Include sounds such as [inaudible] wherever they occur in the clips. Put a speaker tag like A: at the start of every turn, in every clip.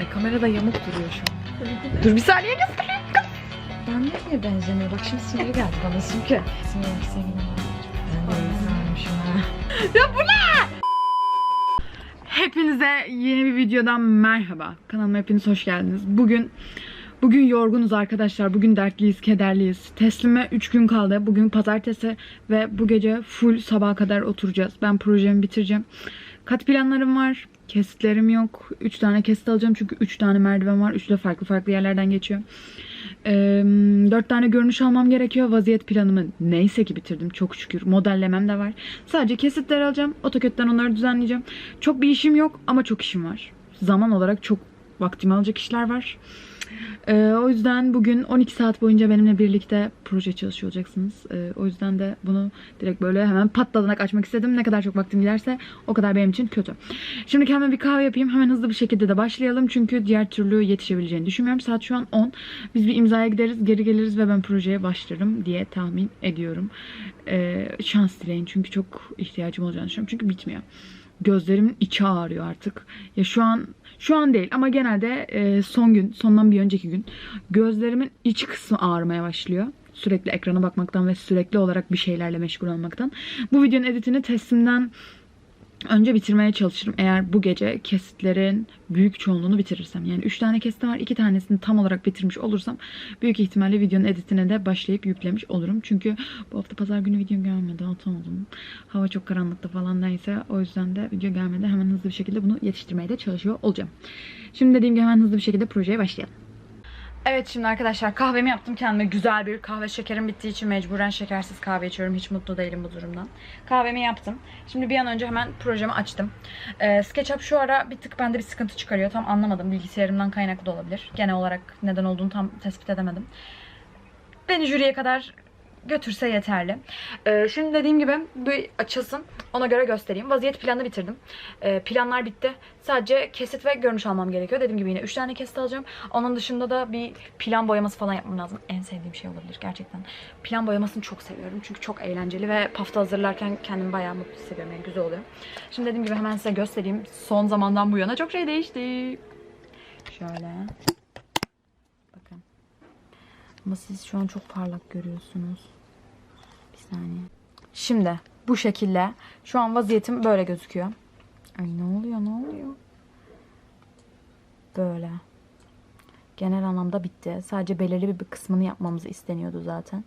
A: Ay kamerada yamuk duruyor şu an. Dur bir saniye göstereyim. Ben niye benzemiyor? Bak şimdi siniri geldi bana çünkü. Sinirli sevgilim. Ben de izlenmişim ha. [laughs] Ya bu ne? Hepinize yeni bir videodan merhaba. Kanalıma hepiniz hoş geldiniz. Bugün Bugün yorgunuz arkadaşlar. Bugün dertliyiz, kederliyiz. Teslime 3 gün kaldı. Bugün pazartesi ve bu gece full sabaha kadar oturacağız. Ben projemi bitireceğim. Kat planlarım var. Kesitlerim yok. 3 tane kesit alacağım çünkü 3 tane merdiven var. 3 de farklı farklı yerlerden geçiyor. 4 tane görünüş almam gerekiyor. Vaziyet planımı neyse ki bitirdim çok şükür. Modellemem de var. Sadece kesitler alacağım. AutoCAD'den onları düzenleyeceğim. Çok bir işim yok ama çok işim var. Zaman olarak çok vaktimi alacak işler var. Ee, o yüzden bugün 12 saat boyunca benimle birlikte proje çalışıyor olacaksınız. Ee, o yüzden de bunu direkt böyle hemen patladanak açmak istedim. Ne kadar çok vaktim giderse o kadar benim için kötü. Şimdi kendime bir kahve yapayım. Hemen hızlı bir şekilde de başlayalım. Çünkü diğer türlü yetişebileceğini düşünmüyorum. Saat şu an 10. Biz bir imzaya gideriz, geri geliriz ve ben projeye başlarım diye tahmin ediyorum. Ee, şans dileyin çünkü çok ihtiyacım olacağını düşünüyorum. Çünkü bitmiyor gözlerimin içi ağrıyor artık. Ya şu an şu an değil ama genelde e, son gün, sondan bir önceki gün gözlerimin iç kısmı ağrımaya başlıyor. Sürekli ekrana bakmaktan ve sürekli olarak bir şeylerle meşgul olmaktan. Bu videonun editini testimden önce bitirmeye çalışırım. Eğer bu gece kesitlerin büyük çoğunluğunu bitirirsem. Yani 3 tane kesitim var. 2 tanesini tam olarak bitirmiş olursam büyük ihtimalle videonun editine de başlayıp yüklemiş olurum. Çünkü bu hafta pazar günü video gelmedi. Atamadım. Hava çok karanlıkta falan neyse. O yüzden de video gelmedi. Hemen hızlı bir şekilde bunu yetiştirmeye de çalışıyor olacağım. Şimdi dediğim gibi hemen hızlı bir şekilde projeye başlayalım. Evet şimdi arkadaşlar kahvemi yaptım kendime güzel bir kahve şekerim bittiği için mecburen şekersiz kahve içiyorum. Hiç mutlu değilim bu durumdan. Kahvemi yaptım. Şimdi bir an önce hemen projemi açtım. Ee, SketchUp şu ara bir tık bende bir sıkıntı çıkarıyor. Tam anlamadım. Bilgisayarımdan kaynaklı da olabilir. Genel olarak neden olduğunu tam tespit edemedim. Beni jüriye kadar götürse yeterli. Ee, şimdi dediğim gibi bir açılsın. Ona göre göstereyim. Vaziyet planını bitirdim. Ee, planlar bitti. Sadece kesit ve görünüş almam gerekiyor. Dediğim gibi yine 3 tane kesit alacağım. Onun dışında da bir plan boyaması falan yapmam lazım. En sevdiğim şey olabilir gerçekten. Plan boyamasını çok seviyorum. Çünkü çok eğlenceli ve pafta hazırlarken kendimi bayağı mutlu hissediyorum. Yani güzel oluyor. Şimdi dediğim gibi hemen size göstereyim. Son zamandan bu yana çok şey değişti. Şöyle. Ama siz şu an çok parlak görüyorsunuz. Bir saniye. Şimdi bu şekilde. Şu an vaziyetim böyle gözüküyor. Ay ne oluyor ne oluyor? Böyle. Genel anlamda bitti. Sadece belirli bir kısmını yapmamızı isteniyordu zaten.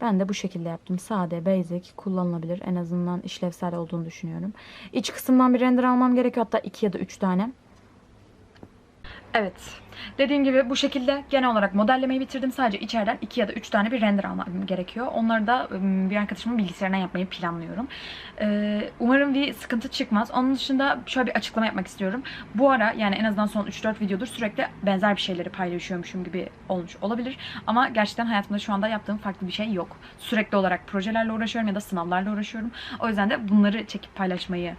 A: Ben de bu şekilde yaptım. Sade, basic, kullanılabilir. En azından işlevsel olduğunu düşünüyorum. İç kısımdan bir render almam gerekiyor. Hatta iki ya da üç tane. Evet. Dediğim gibi bu şekilde genel olarak modellemeyi bitirdim. Sadece içeriden 2 ya da 3 tane bir render almam gerekiyor. Onları da bir arkadaşımın bilgisayarından yapmayı planlıyorum. Umarım bir sıkıntı çıkmaz. Onun dışında şöyle bir açıklama yapmak istiyorum. Bu ara yani en azından son 3-4 videodur sürekli benzer bir şeyleri paylaşıyormuşum gibi olmuş olabilir. Ama gerçekten hayatımda şu anda yaptığım farklı bir şey yok. Sürekli olarak projelerle uğraşıyorum ya da sınavlarla uğraşıyorum. O yüzden de bunları çekip paylaşmayı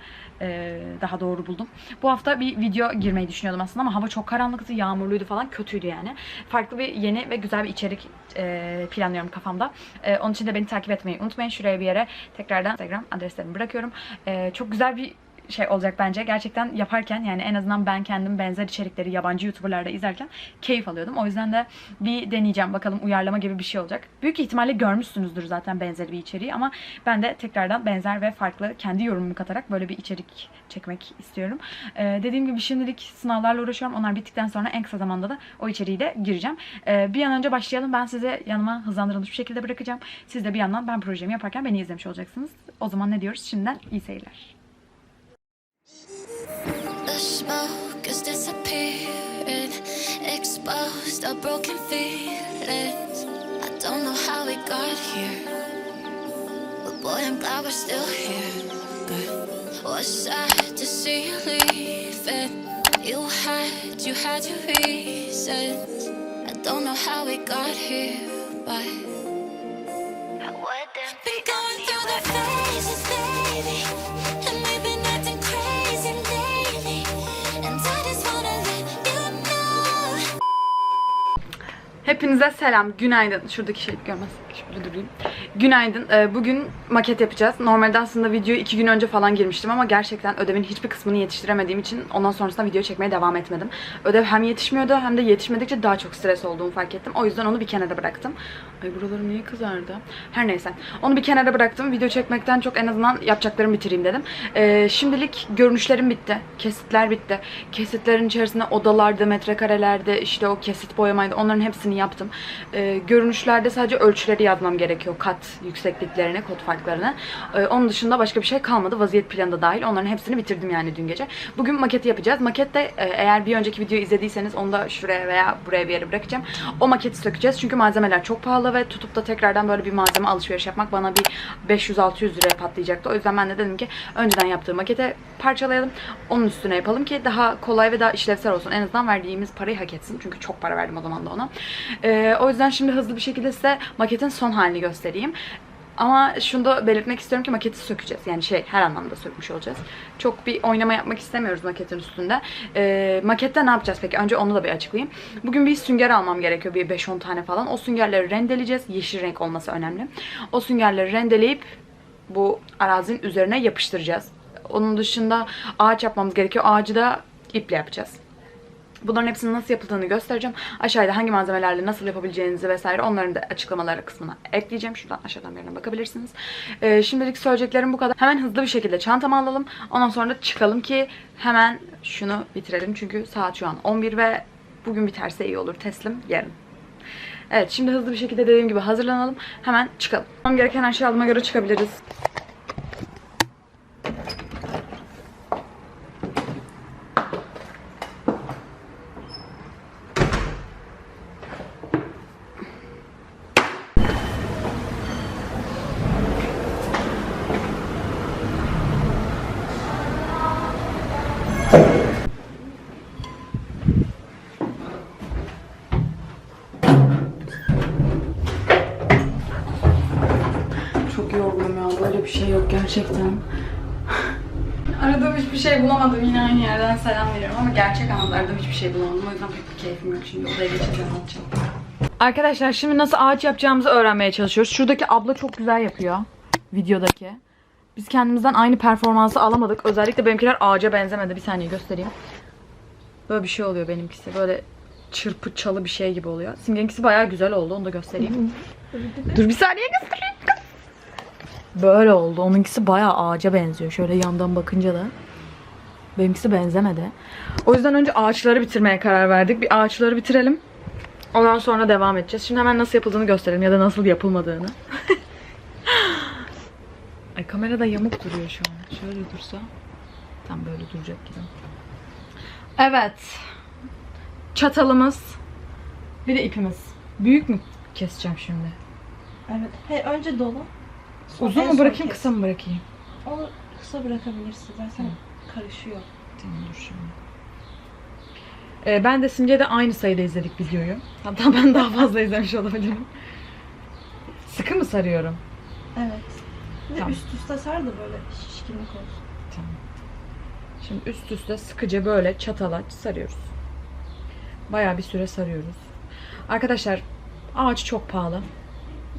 A: daha doğru buldum. Bu hafta bir video girmeyi düşünüyordum aslında ama hava çok karanlıktı, yağmurluydu falan kötüydü yani. Farklı bir yeni ve güzel bir içerik e, planlıyorum kafamda. E, onun için de beni takip etmeyi unutmayın. Şuraya bir yere tekrardan Instagram adreslerimi bırakıyorum. E, çok güzel bir şey olacak bence. Gerçekten yaparken yani en azından ben kendim benzer içerikleri yabancı YouTuber'larda izlerken keyif alıyordum. O yüzden de bir deneyeceğim. Bakalım uyarlama gibi bir şey olacak. Büyük ihtimalle görmüşsünüzdür zaten benzeri bir içeriği ama ben de tekrardan benzer ve farklı kendi yorumumu katarak böyle bir içerik çekmek istiyorum. Ee, dediğim gibi şimdilik sınavlarla uğraşıyorum. Onlar bittikten sonra en kısa zamanda da o içeriği de gireceğim. Ee, bir an önce başlayalım. Ben size yanıma hızlandırılmış bir şekilde bırakacağım. Siz de bir yandan ben projemi yaparken beni izlemiş olacaksınız. O zaman ne diyoruz? Şimdiden iyi seyirler.
B: Exposed our broken feelings. I don't know how we got here, but boy, I'm glad we're still here. But was sad to see you leaving. You had, you had your reasons. I don't know how we got here, but
A: Hepinize selam, günaydın. Şuradaki şeyi görmez. Şöyle durayım. Günaydın. Ee, Bugün maket yapacağız. Normalde aslında videoyu iki gün önce falan girmiştim ama gerçekten ödevin hiçbir kısmını yetiştiremediğim için ondan sonrasında video çekmeye devam etmedim. Ödev hem yetişmiyordu hem de yetişmedikçe daha çok stres olduğumu fark ettim. O yüzden onu bir kenara bıraktım. Ay buralarım niye kızardı? Her neyse. Onu bir kenara bıraktım. Video çekmekten çok en azından yapacaklarımı bitireyim dedim. Ee, şimdilik görünüşlerim bitti. Kesitler bitti. Kesitlerin içerisinde odalarda, metrekarelerde işte o kesit boyamaydı. Onların hepsini yaptım. Ee, görünüşlerde sadece ölçüleri yazmam gerekiyor. Kat yüksekliklerini, kod farklarını. Ee, onun dışında başka bir şey kalmadı. Vaziyet planı da dahil. Onların hepsini bitirdim yani dün gece. Bugün maketi yapacağız. Makette e, eğer bir önceki videoyu izlediyseniz onu da şuraya veya buraya bir yere bırakacağım. O maketi sökeceğiz. Çünkü malzemeler çok pahalı ve tutup da tekrardan böyle bir malzeme alışveriş yapmak bana bir 500-600 liraya patlayacaktı. O yüzden ben de dedim ki önceden yaptığım makete parçalayalım. Onun üstüne yapalım ki daha kolay ve daha işlevsel olsun. En azından verdiğimiz parayı hak etsin. Çünkü çok para verdim o zaman da ona. Ee, o yüzden şimdi hızlı bir şekilde size maketin son halini göstereyim. Ama şunu da belirtmek istiyorum ki maketi sökeceğiz. Yani şey her anlamda sökmüş olacağız. Çok bir oynama yapmak istemiyoruz maketin üstünde. Ee, makette ne yapacağız peki? Önce onu da bir açıklayayım. Bugün bir sünger almam gerekiyor. Bir 5-10 tane falan. O süngerleri rendeleyeceğiz. Yeşil renk olması önemli. O süngerleri rendeleyip bu arazinin üzerine yapıştıracağız. Onun dışında ağaç yapmamız gerekiyor. Ağacı da iple yapacağız. Bunların hepsinin nasıl yapıldığını göstereceğim. Aşağıda hangi malzemelerle nasıl yapabileceğinizi vesaire onların da açıklamaları kısmına ekleyeceğim. Şuradan aşağıdan bir yerine bakabilirsiniz. Ee, şimdilik söyleyeceklerim bu kadar. Hemen hızlı bir şekilde çantamı alalım. Ondan sonra da çıkalım ki hemen şunu bitirelim. Çünkü saat şu an 11 ve bugün biterse iyi olur. Teslim yarın. Evet şimdi hızlı bir şekilde dediğim gibi hazırlanalım. Hemen çıkalım. Tamam gereken her şeyi aldığıma göre çıkabiliriz. Çok yorgunum ya. Böyle bir şey yok gerçekten. Aradığım hiçbir şey bulamadım. Yine aynı yerden selam veriyorum ama gerçek anlamda aradığım hiçbir şey bulamadım. O yüzden pek bir keyfim yok. Şimdi odaya geçeceğiz anlatacağım. Arkadaşlar şimdi nasıl ağaç yapacağımızı öğrenmeye çalışıyoruz. Şuradaki abla çok güzel yapıyor. Videodaki. Biz kendimizden aynı performansı alamadık. Özellikle benimkiler ağaca benzemedi. Bir saniye göstereyim. Böyle bir şey oluyor benimkisi. Böyle çırpı çalı bir şey gibi oluyor. Simge'ninkisi bayağı güzel oldu. Onu da göstereyim. Dur bir saniye göstereyim. Böyle oldu. Onunkisi bayağı ağaca benziyor. Şöyle yandan bakınca da. Benimkisi benzemedi. O yüzden önce ağaçları bitirmeye karar verdik. Bir ağaçları bitirelim. Ondan sonra devam edeceğiz. Şimdi hemen nasıl yapıldığını gösterelim ya da nasıl yapılmadığını. [laughs] Ay kamera da yamuk duruyor şu an. Şöyle dursa. Tam böyle duracak gibi. Evet. Çatalımız. Bir de ipimiz. Büyük mü keseceğim şimdi?
C: Evet. Hayır, önce dolu. Sonra
A: Uzun
C: en
A: mu
C: son
A: bırakayım
C: kes.
A: kısa mı bırakayım?
C: Onu kısa bırakabilirsin. Zaten karışıyor.
A: Tamam dur şimdi. Ee, ben de Simge'de aynı sayıda izledik videoyu. Hatta ben daha fazla izlemiş olabilirim. Sıkı mı sarıyorum?
C: Evet. Bir de
A: Tamam.
C: üst üste sar da böyle şişkinlik olsun.
A: Tamam. Şimdi üst üste sıkıca böyle çatala sarıyoruz. Bayağı bir süre sarıyoruz. Arkadaşlar ağaç çok pahalı.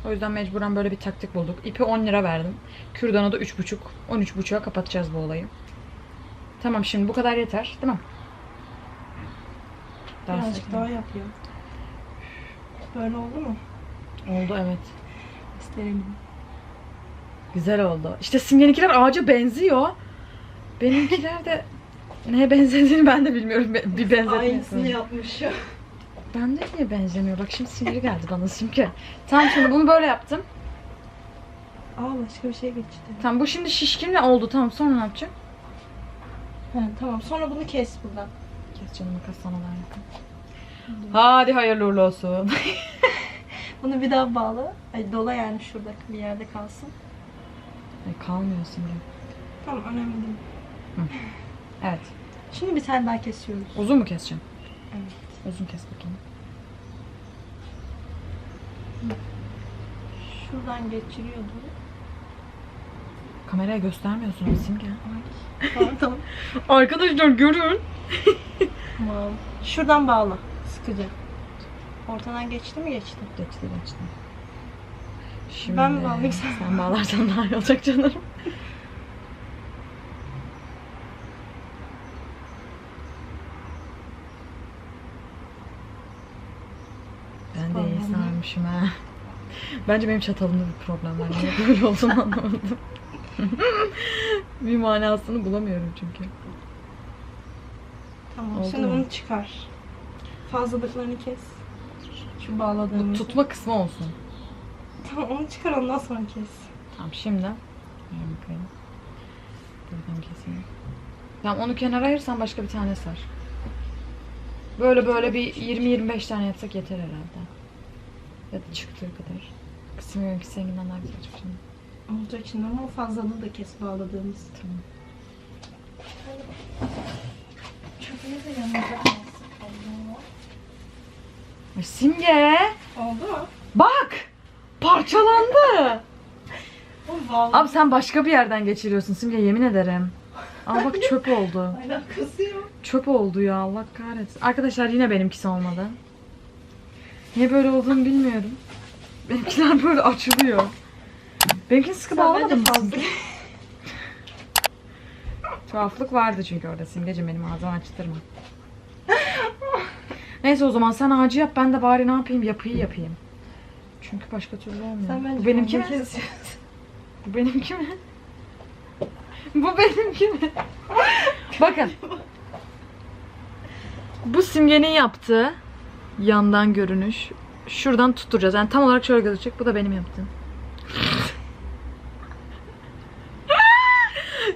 A: O yüzden mecburen böyle bir taktik bulduk. İpi 10 lira verdim. Kürdana da 3,5. 13,5'a kapatacağız bu olayı. Tamam şimdi bu kadar yeter değil mi? Daha
C: Birazcık daha yapıyor. Böyle oldu mu?
A: Oldu evet.
C: İsterim.
A: Güzel oldu. İşte simgeninkiler ağaca benziyor. Benimkiler de [laughs] neye benzediğini ben de bilmiyorum. Be- Bir benzetme.
C: Aynısını yapmış.
A: Ben de niye benzemiyor? Bak şimdi siniri geldi bana simge. Tamam şimdi bunu böyle yaptım.
C: Aa başka bir şey geçti.
A: Tamam bu şimdi şişkinle oldu. Tamam sonra ne yapacağım?
C: He, tamam sonra bunu kes buradan.
A: Kes canım makas sana daha yakın. Hadi hayırlı uğurlu olsun. [laughs]
C: Bunu bir daha bağla. Ay dola yani şurada bir yerde kalsın.
A: Ay, kalmıyor simge.
C: Tamam önemli değil.
A: Evet.
C: Şimdi bir tane daha kesiyoruz.
A: Uzun mu keseceğim?
C: Evet.
A: Uzun kes bakayım.
C: Şuradan geçiriyordu.
A: Kameraya göstermiyorsun simge.
C: Ay. Pardon. [laughs]
A: Arkadaşlar görün.
C: tamam. Şuradan bağla. Sıkıca. Ortadan geçti mi geçti?
A: Geçti geçti. Şimdi
C: Ben bağlayayım sen?
A: Bağlarsan daha iyi olacak canım. Ben de iyi sarmışım ha. Bence benim çatalımda bir problem var. Niye böyle olduğunu anlamadım. [laughs] bir manasını bulamıyorum çünkü.
C: Tamam
A: Oldu
C: şimdi
A: mu?
C: bunu çıkar. Fazlalıklarını kes. Şu
A: Bu
C: bağladığımız.
A: tutma kısmı olsun.
C: Tamam onu çıkar ondan sonra kes.
A: Tamam şimdi. Ver bakayım. Buradan keseyim. Tamam onu kenara ayırsan başka bir tane sar. Böyle böyle bir 20-25 tane yapsak yeter herhalde. Ya da çıktığı kadar. Kısmı ki seninkinden daha güzel çıkacak.
C: Olacak şimdi ama o fazlalığı da kes bağladığımız.
A: Tamam.
C: Çöpünü de yanımıza.
A: Ay Simge!
C: Oldu mu?
A: Bak! Parçalandı. Abi sen başka bir yerden geçiriyorsun Simge yemin ederim. Ama bak çöp oldu.
C: Alakası yok.
A: Çöp oldu ya Allah kahretsin. Arkadaşlar yine benimkisi olmadı. Niye böyle olduğunu bilmiyorum. Benimkiler böyle açılıyor. Benimkini sıkı
C: Sen
A: mı?
C: fazla. [laughs]
A: Tuhaflık vardı çünkü orada Simgeciğim benim ağzımı açtırma. Neyse o zaman sen ağacı yap ben de bari ne yapayım yapıyı yapayım. Çünkü başka türlü olmuyor.
C: Sen bence
A: Bu benimki mi?
C: kesiyorsun. [laughs]
A: Bu benimki mi? Bu benimki mi? Bakın. Bu simgenin yaptığı yandan görünüş. Şuradan tutturacağız. Yani tam olarak şöyle gözükecek. Bu da benim yaptığım. [laughs]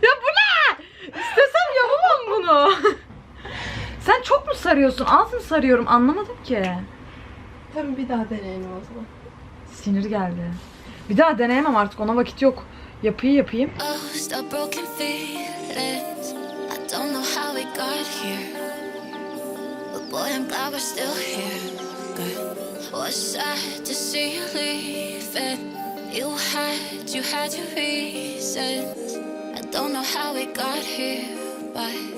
A: ya bu ne? İstesem yapamam bunu. Sen çok mu sarıyorsun? Az mı sarıyorum? Anlamadım ki.
C: Tabii bir daha deneyelim o zaman.
A: Sinir geldi. Bir daha deneyemem artık. Ona vakit yok. Yapıyı yapayım.
B: Don't know how we got here, but